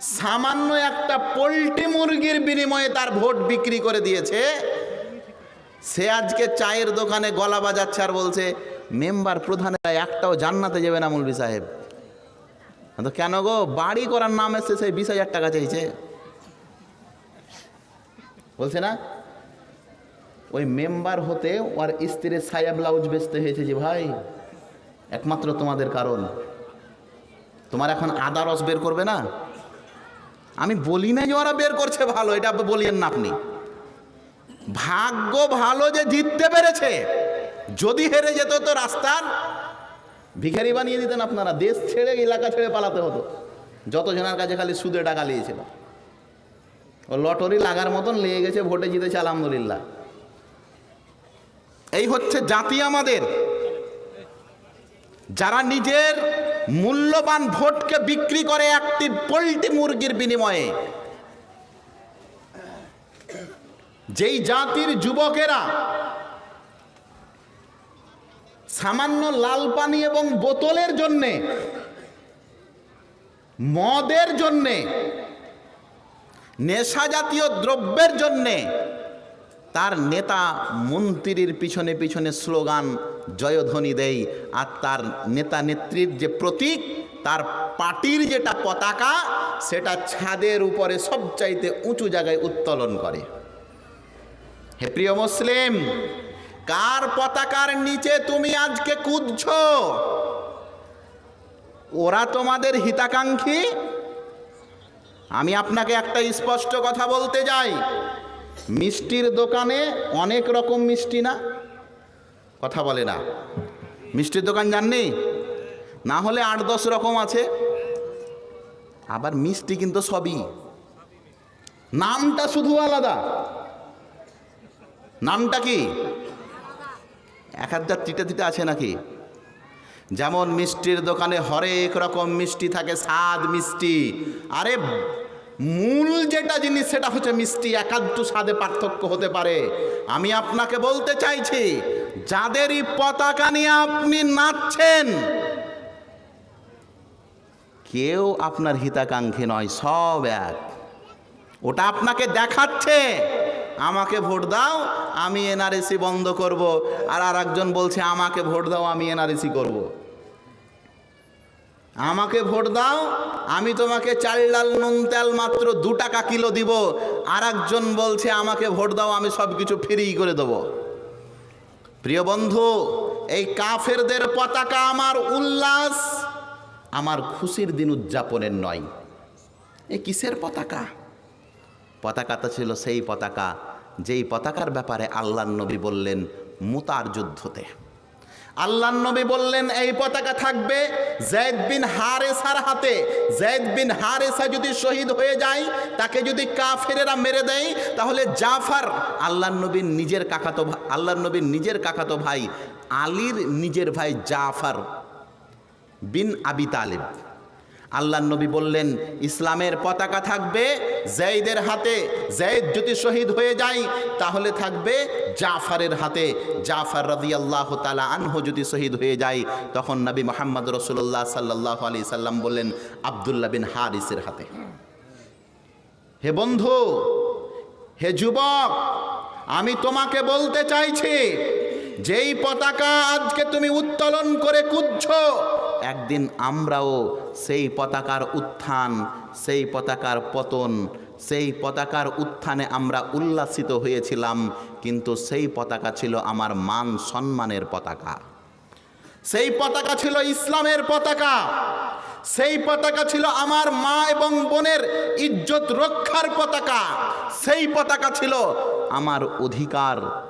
সামান্য একটা পোলট্রি মুরগির বিনিময়ে তার ভোট বিক্রি করে দিয়েছে। সে আজকে চায়ের দোকানে গলা বাজাচ্ছে আর বলছে, মেম্বার প্রধানেরা একটাও জান্নাতে যাবে না মুলবি সাহেব। তো, কেন গো? বাড়ি করার নাম এসছে, সেই বিশ হাজার টাকা চাইছে। বলছে না, ওই মেম্বার হতে ওর স্ত্রীর সায়া ব্লাউজ বেচতে হয়েছে যে ভাই, একমাত্র তোমাদের কারণ। তোমার এখন আদা রস বের করবে না? আমি বলি না যে ওরা বের করছে ভালো, এটা বলিয়েন না আপনি। ভাগ্য ভালো যে জিততে পেরেছে, যদি হেরে যেত তো রাস্তার ভিখারি বানিয়ে দিতেন আপনারা, দেশ ছেড়ে এলাকা ছেড়ে পালাতে হতো। যত জনের কাছে খালি সুদে টাকা লিয়েছিল। ও লটারি লাগার মতন লেগে গেছে, ভোটে জিতেছে, আলহামদুলিল্লাহ। এই হচ্ছে জাতি আমাদের। যারা নিজের মূল্যবান ভোটকে বিক্রি করে একটি পোল্ট্রি মুরগির বিনিময়ে, যেই জাতির যুবকেরা সামান্য লাল পানি এবং বোতলের জন্যে, মদের জন্যে, নেশা জাতীয় দ্রব্যের জন্যে তার নেতা মন্ত্রীর পিছনে পিছনে স্লোগান, জয়ধ্বনি দেয় আর তার নেতা নেত্রীর যে প্রতীক, তার পার্টির যেটা পতাকা, সেটা ছাদের উপরে সবচাইতে উঁচু জায়গায় উত্তোলন করে। হে প্রিয় মুসলিম, কার পতাকার নিচে তুমি আজকে কুদছ? ওরা তোমাদের হিতাকাঙ্ক্ষী? আমি আপনাকে একটা স্পষ্ট কথা বলতে যাই মিষ্টির দোকানে অনেক রকম মিষ্টি না? কথা বলে না। মিষ্টির দোকান জাননি? না হলে আট দশ রকম আছে। আবার মিষ্টি কিন্তু সবই। নামটা শুধু আলাদা। নামটা কি? এক হাজার তিতে তিতে আছে নাকি? যেমন মিষ্টির দোকানে হরেক রকম মিষ্টি থাকে, স্বাদ মিষ্টি। আরে মূল যেটা জিনিস, সেটা হচ্ছে মিষ্টি। একাধটু স্বাদে পার্থক্য হতে পারে। আমি আপনাকে বলতে চাইছি, যাদেরই পতাকা নিয়ে আপনি নাচছেন, কেউ আপনার হিতাকাঙ্ক্ষী নয়, সব এক। ওটা আপনাকে দেখাচ্ছে। আমাকে ভোট দাও, আমি এনআরএসি বন্ধ করব। আর আর একজন বলছে, আমাকে ভোট দাও, আমি এনআরএসি করব। আমাকে ভোট দাও, আমি তোমাকে চাল, ডাল, নুন, তেল মাত্র দু টাকা কিলো দিব। আর বলছে, আমাকে ভোট দাও, আমি সব কিছু ফ্রি করে দেব। প্রিয় বন্ধু, এই কাফেরদের পতাকা আমার উল্লাস, আমার খুশির দিন উদযাপনের নয়। এ কিসের পতাকা? পতাকাটা ছিল সেই পতাকা, যেই পতাকার ব্যাপারে আল্লাহ নবী বললেন, মুতার যুদ্ধতে। আল্লাহ নবী বললেন, এই পতাকা থাকবে জৈদ বিন হারেসার হাতে। জৈদ বিন হারেসা যদি শহীদ হয়ে যায়, তাকে যদি কাফেরেরা মেরে দেয়, তাহলে জাফার আল্লাহ নবীর নিজের কাকাতো আল্লাহ নবীর নিজের কাকাতো ভাই, আলীর নিজের ভাই জাফার বিন আবি তালিব। আল্লাহ নবী বললেন, ইসলামের পতাকা থাকবে জৈদের হাতে জৈদ যদি শহীদ হয়ে যায়, তাহলে থাকবে জাফারের হাতে। জাফর রদি আল্লাহ তালা আনহ যদি শহীদ হয়ে যায়, তখন নবী মোহাম্মদ রসুল্লাহ সাল্লাহ আলি সাল্লাম বললেন, আবদুল্লাহ বিন হারিসের হাতে। হে বন্ধু, হে যুবক, আমি তোমাকে বলতে চাইছি, যেই পতাকা আজকে তুমি উত্তোলন করে কুচ্ছ একদিন আমরাও সেই পতাকার উত্থান, সেই পতাকার পতন, সেই পতাকার উত্থানে আমরা উল্লাসিত হয়েছিলাম, কিন্তু সেই পতাকা ছিল আমার মান সম্মানের পতাকা। সেই পতাকা ছিল ইসলামের পতাকা। সেই পতাকা ছিল আমার মা এবং বোনের ইজ্জত রক্ষার পতাকা। সেই পতাকা ছিল আমার অধিকার।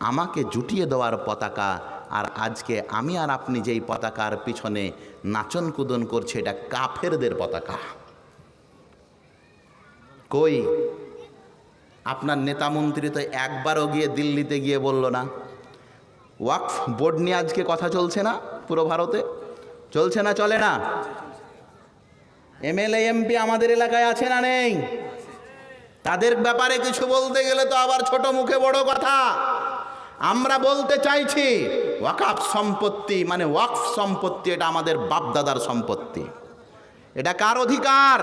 আমাকে জুটিয়ে দেওয়ার পতাকা। আর আজকে আমি আর আপনি যেই পতাকার পিছনে নাচন কুদন করছে, এটা কাফেরদের পতাকা। কই? আপনার নেতা মন্ত্রী তো একবারও গিয়ে দিল্লিতে গিয়ে বলল না। ওয়াকফ, বোর্ড নিয়ে আজকে কথা চলছে না পুরো ভারতে? চলছে না, চলে না? এমএলএ, এমপি আমাদের এলাকায় আছে না নেই? তাদের ব্যাপারে কিছু বলতে গেলে তো আবার ছোট মুখে বড় কথা। আমরা বলতে চাইছি ওয়াকাফ সম্পত্তি মানে ওয়াকফ সম্পত্তি, এটা আমাদের বাপদাদার সম্পত্তি। এটা কার অধিকার?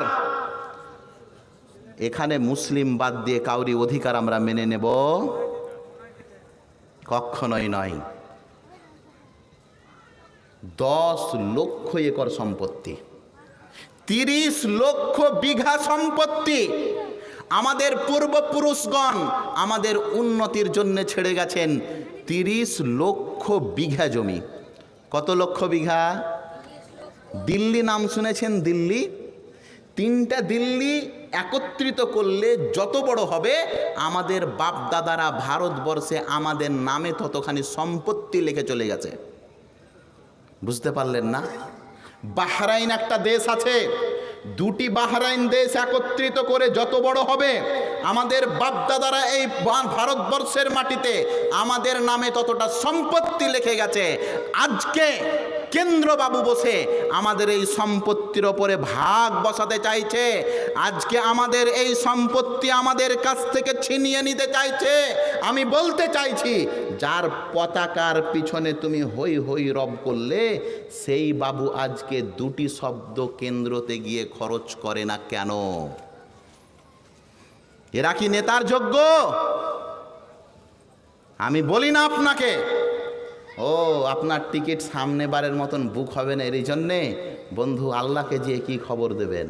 এখানে মুসলিম বাদ দিয়ে কাউরি অধিকার আমরা মেনে নেব কখনোই নয়। দশ লক্ষ একর সম্পত্তি, তিরিশ লক্ষ বিঘা সম্পত্তি আমাদের পূর্বপুরুষগণ আমাদের উন্নতির জন্য ছেড়ে গেছেন। তিরিশ লক্ষ বিঘা জমি। কত লক্ষ বিঘা? দিল্লি নাম শুনেছেন? দিল্লি? তিনটা দিল্লি একত্রিত করলে যত বড় হবে, আমাদের বাপ দাদারা ভারতবর্ষে আমাদের নামে ততখানি সম্পত্তি লিখে চলে গেছে। বুঝতে পারলেন না? বাহরাইন একটা দেশ আছে দুটি বাহরাইন দেশ একত্রিত করে যত বড় হবে, আমাদের বাপদাদারা এই ভারতবর্ষের মাটিতে আমাদের নামে ততটা সম্পত্তি লেখে গেছে। আজকে কেন্দ্রবাবু বসে আমাদের এই সম্পত্তির ওপরে ভাগ বসাতে চাইছে। আজকে আমাদের এই সম্পত্তি আমাদের কাছ থেকে ছিনিয়ে নিতে চাইছে। আমি বলতে চাইছি যার পতাকার পিছনে তুমি হই হই রব করলে, সেই বাবু আজকে দুটি শব্দ কেন্দ্রতে গিয়ে খরচ করে না কেন? এরা কি নেতার যোগ্য? আমি বলি না আপনাকে। ও, আপনার টিকিট সামনে বারের মতন বুক হবে না এই জন্যে? বন্ধু, আল্লাহকে যে কি খবর দেবেন?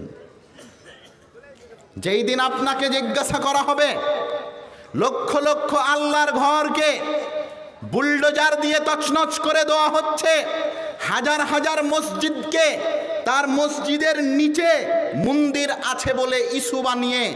যেই দিন আপনাকে জিজ্ঞাসা করা হবে, লক্ষ লক্ষ আল্লাহর ঘরকে বুলডোজার দিয়ে তছনছ করে দেওয়া হচ্ছে। হাজার হাজার মসজিদকে তার মসজিদের নিচে মন্দির আছে বলে ইস্যু বানিয়ে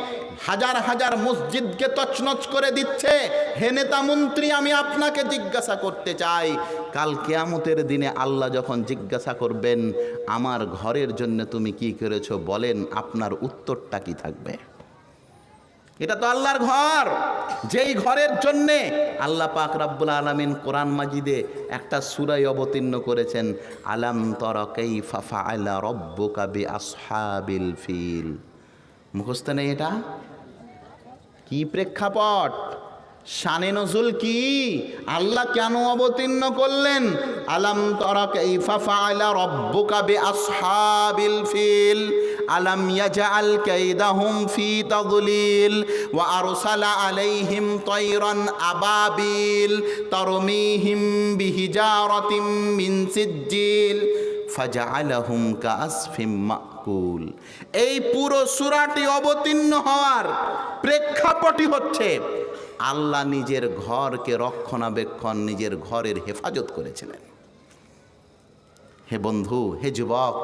হাজার হাজার মসজিদকে তছনছ করে দিচ্ছে। হে নেতা মন্ত্রী, আমি আপনাকে জিজ্ঞাসা করতে চাই, কাল কেয়ামতের দিনে আল্লাহ যখন জিজ্ঞাসা করবেন, আমার ঘরের জন্য তুমি কি করেছ, বলেন আপনার উত্তরটা কি থাকবে? এটা তো আল্লাহর ঘর। যেই ঘরের জন্যে আল্লাহ পাক রাব্বুল আলামিন কোরআন মাজিদে একটা সুরাই অবতীর্ণ করেছেন, আলাম তর কাইফা ফাআলা রব্বুকা বিআসহাবিল ফিল। মুখস্থ নেই এটা? কি প্রেক্ষাপট? শানে নজুল কি? আল্লাহ কেন অবতীর্ণ করলেন? আলাম তরা কাইফা ফাআলা রব্বুকা বিআসহাবিল ফিল। আলাম ইয়াজআল কাইদাহুম ফি তাদলিল ওয়া আরসালা আলাইহিম তায়রান আবাবিল তারমিহিম বিহিজারাতিম মিন সিজ্জিল ফাজআলাহুম কাআসফিম মাকুল। এই পুরো সূরাটি অবতীর্ণ হওয়ার প্রেক্ষাপটই হচ্ছে আল্লাহ নিজের ঘরকে রক্ষণাবেক্ষণ, নিজের ঘরের হেফাজত করেছিলেন। হে বন্ধু, হে যুবক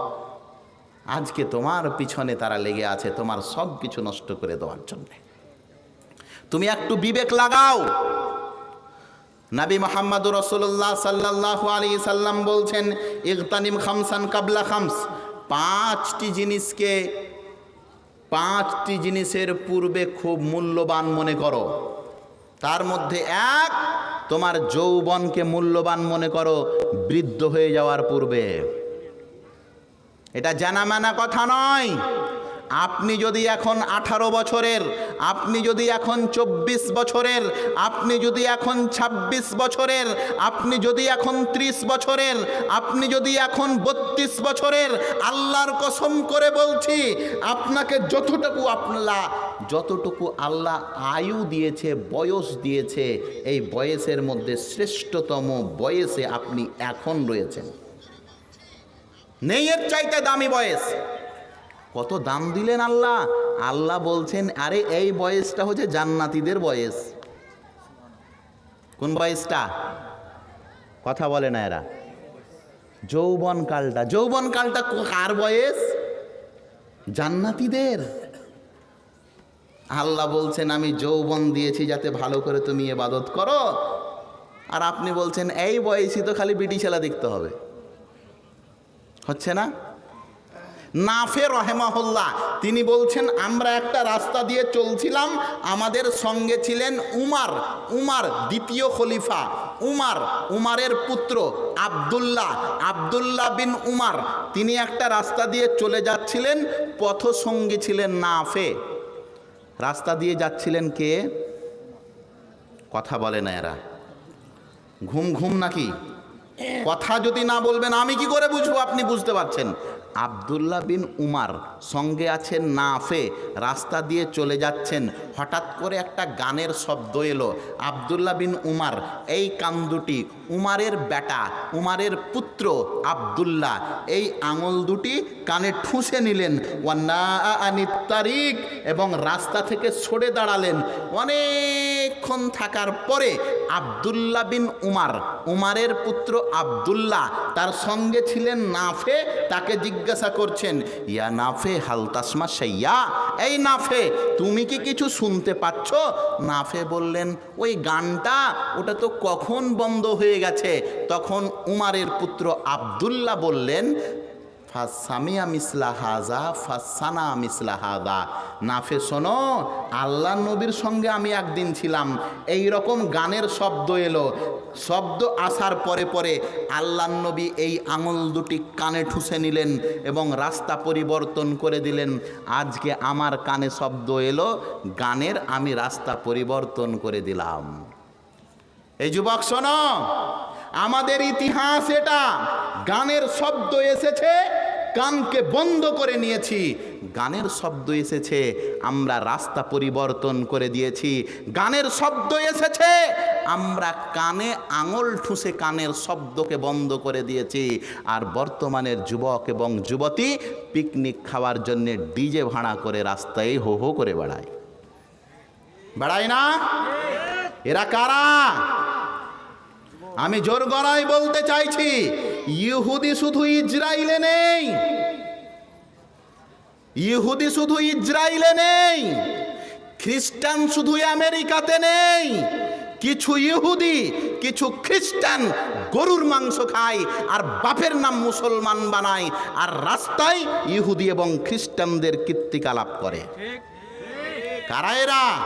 আজকে তোমার পিছনে তারা লেগে আছে, তোমার সব কিছু নষ্ট করে দেওয়ার জন্যে। তুমি একটু বিবেক লাগাও। নাবি মোহাম্মদ রসুল্লাহ সাল্লাহ আলী সাল্লাম বলছেন, ইগতানিম খামসান কাবলা খামস। পাঁচটি জিনিসকে, পাঁচটি জিনিসের পূর্বে খুব মূল্যবান মনে করো। তার মধ্যে এক, তোমার যৌবনকে মূল্যবান মনে করো, বৃদ্ধ হয়ে যাওয়ার পূর্বে। এটা জানা মানা কথা নয়। আপনি যদি এখন আঠারো বছরের, আপনি যদি এখন চব্বিশ বছরের, আপনি যদি এখন ২৬ বছরের, আপনি যদি এখন ত্রিশ বছরের, আপনি যদি এখন বত্রিশ বছরের, আল্লাহর কসম করে বলছি, আপনাকে যতটুকু আপনারা যতটুকু আল্লাহ আয়ু দিয়েছে, বয়স দিয়েছে, এই বয়সের মধ্যে শ্রেষ্ঠতম বয়সে আপনি এখন রয়েছেন। নেই এর চাইতে দামি বয়স। কত দাম দিলেন আল্লাহ? আল্লাহ বলছেন, আরে, এই বয়সটা হচ্ছে জান্নাতীদের বয়স। কোন বয়সটা? কথা বলে না এরা। যৌবন কালটা যৌবন কালটা কার বয়স? জান্নাতীদের। আল্লাহ বলছেন, আমি যৌবন দিয়েছি যাতে ভালো করে তুমি এবাদত করো। আর আপনি বলছেন, এই বয়সই তো খালি বিটি ছেলা দেখতে হবে। হচ্ছে না? নাফে রহেমাহুল্লাহ, তিনি বলছেন, আমরা একটা রাস্তা দিয়ে চলছিলাম, আমাদের সঙ্গে ছিলেন উমার উমার দ্বিতীয় খলিফা, উমার, উমারের পুত্র আবদুল্লাহ আবদুল্লাহ বিন উমার। তিনি একটা রাস্তা দিয়ে চলে যাচ্ছিলেন, পথসঙ্গী ছিলেন নাফে। রাস্তা দিয়ে যাচ্ছিলেন কে? কথা বলে না এরা। ঘুম ঘুম নাকি? কথা যদি না বলবেন, আমি কি করে বুঝব? আপনি বুঝতে পারছেন। আবদুল্লাহ বিন উমার সঙ্গে আছেন নাফে, রাস্তা দিয়ে চলে যাচ্ছেন। হঠাৎ করে একটা গানের শব্দ এলো। আবদুল্লাহ বিন উমার, এই কান দুটি, উমারের বেটা, উমারের পুত্র আবদুল্লাহ, এই আঙুল দুটি কানে ঠুসে নিলেন। ওয়ান্না তারিক, এবং রাস্তা থেকে সরে দাঁড়ালেন। অনেকক্ষণ থাকার পরে আবদুল্লাহ বিন উমার। উমারের পুত্র আবদুল্লাহ তার সঙ্গে ছিলেন নাফে, তাকে জিজ্ঞাসা করছেন, ইয়া নাফে হালতাসমা সাইয়া এই নাফে, তুমি কি কিছু শুনতে পাচ্ছ? নাফে বললেন, ওই গানটা, ওটা তো কখন বন্ধ হয়ে গেছে? তখন উমারের পুত্র আবদুল্লাহ বললেন ফাসামিয়া মিসলা হাজা, ফাসানা মিসলা হাদা নাফে শোনো, আল্লাহ নবীর সঙ্গে আমি একদিন ছিলাম। এই রকম গানের শব্দ এলো। শব্দ আসার পরে পরে আল্লাহ নবী এই আঙুল দুটি কানে ঠুসে নিলেন এবং রাস্তা পরিবর্তন করে দিলেন। আজকে আমার কানে শব্দ এলো, গানের আমি রাস্তা পরিবর্তন করে দিলাম। এই যুবক, শোনো, আমাদের ইতিহাস এটা। গানের শব্দ এসেছে কানকে বন্ধ করে নিয়েছি। গানের শব্দ এসেছে, আমরা রাস্তা পরিবর্তন করে দিয়েছি। গানের শব্দ এসেছে, আমরা কানে আঙুল ঠুসে কানের শব্দকে বন্ধ করে দিয়েছি। আর বর্তমানের যুবক এবং যুবতী পিকনিক খাওয়ার জন্যে ডিজে ভাড়া করে রাস্তায় হো হো করে বেড়ায়। বেড়ায় না? এরা কারা? আমি জোর গড়াই বলতে চাইছি ইহুদি শুধু ইসরায়েলে নেই। ইহুদি শুধু ইসরায়েলে নেই। খ্রিস্টান শুধু আমেরিকাতে নেই। কিছু ইহুদি, কিছু খ্রিস্টান গরুর মাংস খায় আর বাপের নাম মুসলমান বানায় আর রাস্তায় ইহুদি এবং খ্রিস্টানদের কীর্তিকালাপ করে। কারা এরা?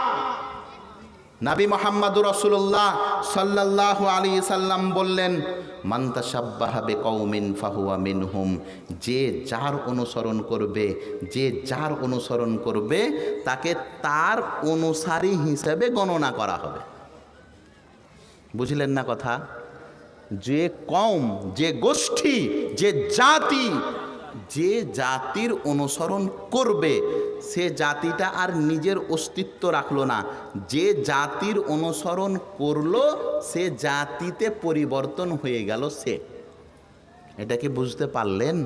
নাবি মোহাম্মদুর রসুল্লাহ সাল্লাহ আলী সাল্লাম বললেন মান্তা সাব্বাহাবে কৌমিন ফাহুয়া মিনহুম। যে যার অনুসরণ করবে, যে যার অনুসরণ করবে, তাকে তার অনুসারী হিসেবে গণনা করা হবে। বুঝলেন না কথা? যে কম যে গোষ্ঠী, যে জাতি যে জাতির অনুসরণ করবে, সে জাতিটা আর নিজের অস্তিত্ব রাখল না। যে জাতির অনুসরণ করল, সে জাতিতে পরিবর্তন হয়ে গেল সে। এটা কি বুঝতে পারলেন?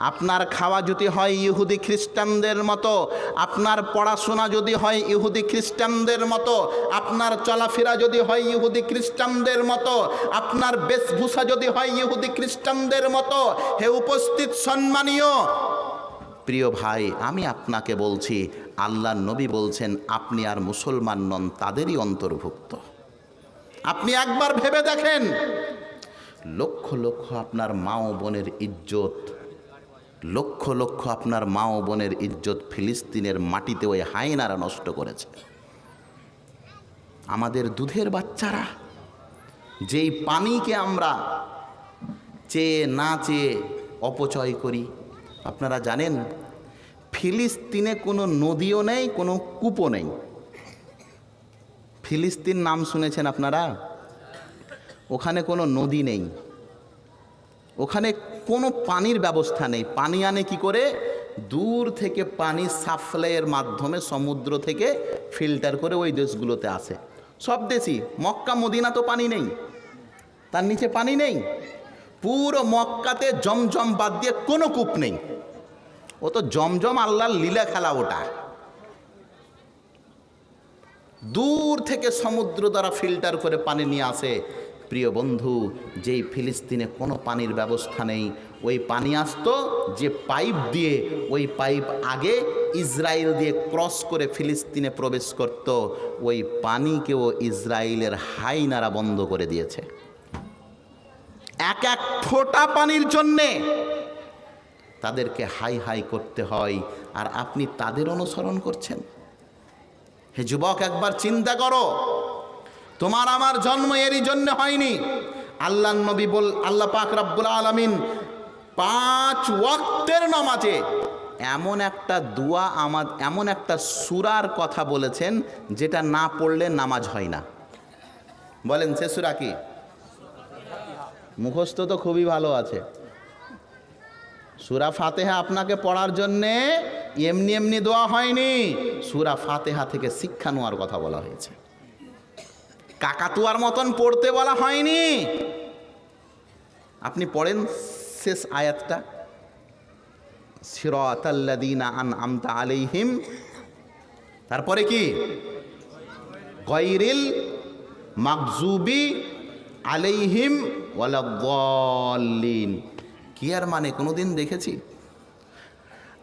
আপনার খাওয়া যদি হয় ইহুদি খ্রিস্টানদের মতো, আপনার পড়াশোনা যদি হয় ইহুদি খ্রিস্টানদের মতো, আপনার চলাফেরা যদি হয় ইহুদি খ্রিস্টানদের মতো, আপনার বেশভূষা যদি হয় ইহুদি খ্রিস্টানদের মতো, হে উপস্থিত সম্মানীয়। প্রিয় ভাই, আমি আপনাকে বলছি আল্লাহ নবী বলছেন, আপনি আর মুসলমান নন, তাদেরই অন্তর্ভুক্ত। আপনি একবার ভেবে দেখেন, লক্ষ লক্ষ আপনার মা ও বোনের ইজ্জত লক্ষ লক্ষ আপনার মা ও বোনের ইজ্জত ফিলিস্তিনের মাটিতে ওই হাইনারা নষ্ট করেছে। আমাদের দুধের বাচ্চারা, যেই পানিকে আমরা চেয়ে না চেয়ে অপচয় করি, আপনারা জানেন, ফিলিস্তিনে কোনো নদীও নেই, কোনো কূপও নেই। ফিলিস্তিন নাম শুনেছেন আপনারা? ওখানে কোনো নদী নেই। ওখানে কোনো পানির ব্যবস্থা নেই। পানি আনে কি করে? দূর থেকে পানি সাপ্লাইয়ের মাধ্যমে সমুদ্র থেকে ফিল্টার করে ওই দেশগুলোতে আসে। সব দেশই। মক্কা, মদিনা তো পানি নেই। তার নিচে পানি নেই। পুরো মক্কাতে জমজম বাদ দিয়ে কোনো কূপ নেই। ও তো জমজম আল্লাহর লীলা খেলা ওটা। দূর থেকে সমুদ্র দ্বারা ফিল্টার করে পানি নিয়ে আসে। প্রিয় বন্ধু, যেই ফিলিস্তিনে কোনো পানির ব্যবস্থা নেই, ওই পানি আসতো যে পাইপ দিয়ে, ওই পাইপ আগে ইসরায়েল দিয়ে ক্রস করে ফিলিস্তিনে প্রবেশ করত, ওই পানিকেও ইসরায়েলের হাইনারা বন্ধ করে দিয়েছে। এক এক ফোঁটা পানির জন্যে তাদেরকে হাই হাই করতে হয়, আর আপনি তাদের অনুসরণ করছেন। হে যুবক, একবার চিন্তা করো। তোমার আমার জন্ম এরই জন্য হয়নি। আল্লাহ নবী বল আল্লাহ পাক রাব্বুল আলামিন পাঁচ ওয়াক্তের নামাজে এমন একটা দোয়া আমার এমন একটা সুরার কথা বলেছেন যেটা না পড়লে নামাজ হয় না। বলেন, সে সুরা কি? মুখস্থ তো খুবই ভালো আছে। সুরা ফাতেহা আপনাকে পড়ার জন্যে এমনি এমনি দোয়া হয়নি। সুরা ফাতেহা থেকে শিক্ষা নেওয়ার কথা বলা হয়েছে। কাকাতুয়ার মতন পড়তে বলা হয়নি। আপনি পড়েন শেষ আয়াতটা। সিরাতাল্লাদিনা আন আমতা আলাইহিম। তারপরে কি? গৈরিল মাকজুবি আলাইহিম ওয়ালাদ্দাল্লিন। কি আর মানে? কোনোদিন দেখেছি?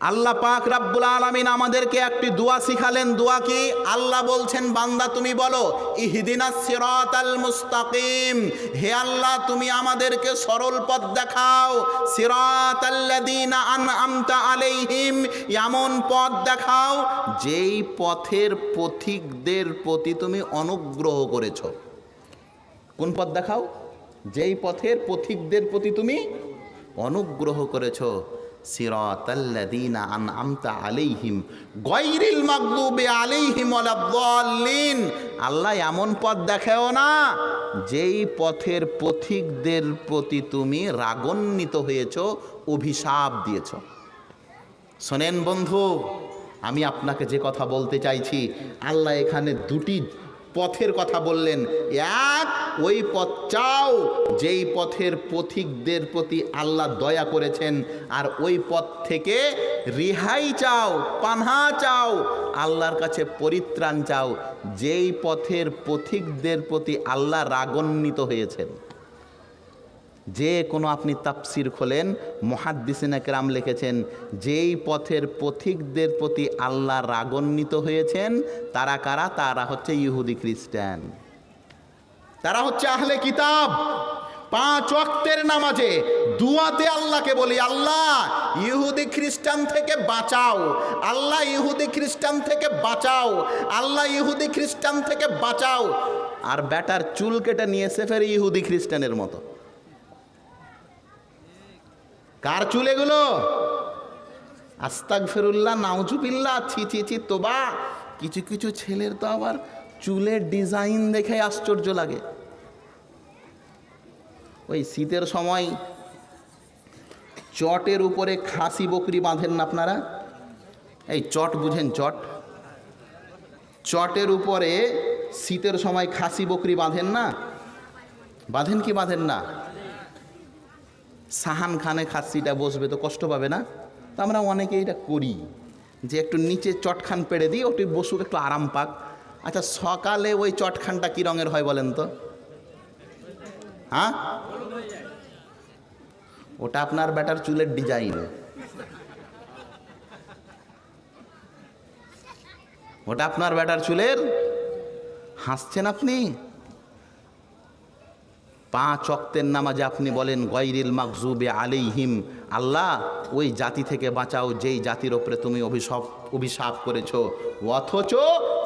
আল্লাহ পাক রাব্বুল আলামিন আমাদেরকে একটি দোয়া শিখালেন। দোয়া কি? আল্লাহ বলছেন, বান্দা, তুমি বলো ইহদিনাস সিরাতাল মুস্তাকিম। হে আল্লাহ, তুমি আমাদেরকে সরল পথ দেখাও। আনআমতা আলাইহিম, এমন পথ দেখাও, যেই পথের পথিকদের প্রতি তুমি অনুগ্রহ করেছ। কোন পথ দেখাও? যেই পথের পথিকদের প্রতি তুমি অনুগ্রহ করেছ। আলাইহিম আলাইহিম আল্লাহ এমন পথ দেখাও না, যেই পথের পথিকদের প্রতি তুমি রাগান্বিত হয়েছ, অভিশাপ দিয়েছ। শোনেন বন্ধু, আমি আপনাকে যে কথা বলতে চাইছি, আল্লাহ এখানে দুটি পথের কথা বললেন, এক, ওই পথ চাও, যেই পথের পথিকদের প্রতি আল্লাহ দয়া করেছেন, আর ওই পথ থেকে রিহাই চাও, পানহা চাও, আল্লাহর কাছে পরিত্রাণ চাও, যেই পথের পথিকদের প্রতি আল্লাহ রাগান্বিত হয়েছেন। যে কোনো আপনি তাপসির খোলেন, মহাদ্দিসিনা কেরাম লিখেছেন, যেই পথের পথিকদের প্রতি আল্লাহ রাগান্বিত হয়েছেন, তারা কারা? তারা হচ্ছে ইহুদি খ্রিস্টান। তারা হচ্ছে আহলে কিতাব। পাঁচ ওয়াক্তের নামাজে দুয়াতে আল্লাহকে বলি, আল্লাহ, ইহুদি খ্রিস্টান থেকে বাঁচাও। আল্লাহ, ইহুদি খ্রিস্টান থেকে বাঁচাও। আল্লাহ, ইহুদি খ্রিস্টান থেকে বাঁচাও। আর ব্যাটার চুল কেটে নিয়েছে ফের ইহুদি খ্রিস্টানের মতো। কার চুল এগুলো আস্তাক ফেরুল্লাহ নাউজুবিল্লাহ, ছি ছি ছি, তোবা। কিছু কিছু ছেলের তো আবার চুলের ডিজাইন দেখে আশ্চর্য লাগে। ওই শীতের সময় চটের উপরে খাসি বকরি বাঁধেন না আপনারা? এই চট বুঝেন, চট। চটের উপরে শীতের সময় খাসি বকরি বাঁধেন না? বাঁধেন কি বাঁধেন না? সাহান খানে খাসিটা বসবে তো কষ্ট পাবে না? তো আমরা অনেকে এটা করি, যে একটু নিচে চটখান পেড়ে দিই, ওটি বসুক, একটু আরাম পাক। আচ্ছা সকালে ওই চটখানটা কী রঙের হয় বলেন তো? হ্যাঁ? ওটা আপনার ব্যাটার চুলের ডিজাইন। ওটা আপনার ব্যাটার চুলের? হাসছেন আপনি? পাঁচ অক্তের নামাজে আপনি বলেন গৈরিল মাকজুবে আলাইহিম। আল্লাহ, ওই জাতি থেকে বাঁচাও, যেই জাতির ওপরে তুমি অভিশাপ অভিশাপ করেছ। অথচ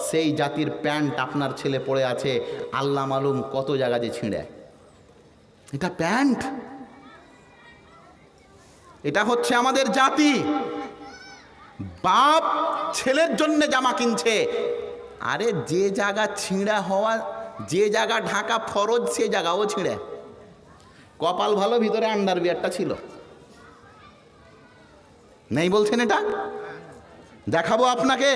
সেই জাতির প্যান্ট আপনার ছেলে পড়ে আছে, আল্লাহ মালুম কত জায়গা যে ছিঁড়ে। এটা প্যান্ট। এটা হচ্ছে আমাদের জাতি। বাপ ছেলের জন্য জামা কিনছে। আরে যে জায়গা ছিঁড়া হওয়া যে জায়গা ঢাকা ফরজ, সে জায়গাও ছিঁড়ে। কপাল ভালো, ভিতরে আন্ডার বিয়ারটা ছিল। নেই বলছেন এটা? দেখাবো আপনাকে।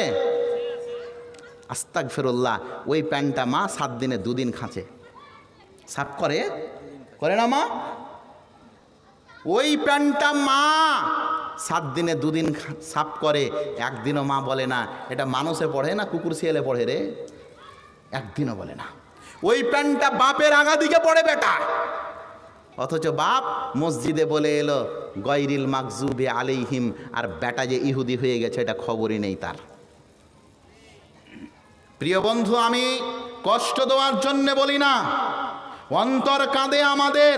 আস্তাক ফেরুল্লাহ ওই প্যান্টটা মা সাত দিনে দুদিন খাঁচে। সাফ করে? করে না মা? ওই প্যান্টটা মা সাত দিনে দুদিন সাফ করে। একদিনও মা বলে না, এটা মানুষে পড়ে না কুকুর শিয়ালে পড়ে রে? একদিনও বলে না। ওই প্যান্টটা বাপের আগা দিকে পড়ে বেটা। অথচ বাপ মসজিদে বলে এলো গৈরিল মাকজুবে আলিহিম আর বেটা যে ইহুদি হয়ে গেছে, এটা খবরই নেই তার। প্রিয় বন্ধু, আমি কষ্ট দেওয়ার জন্যে বলি না, অন্তর কাঁদে আমাদের।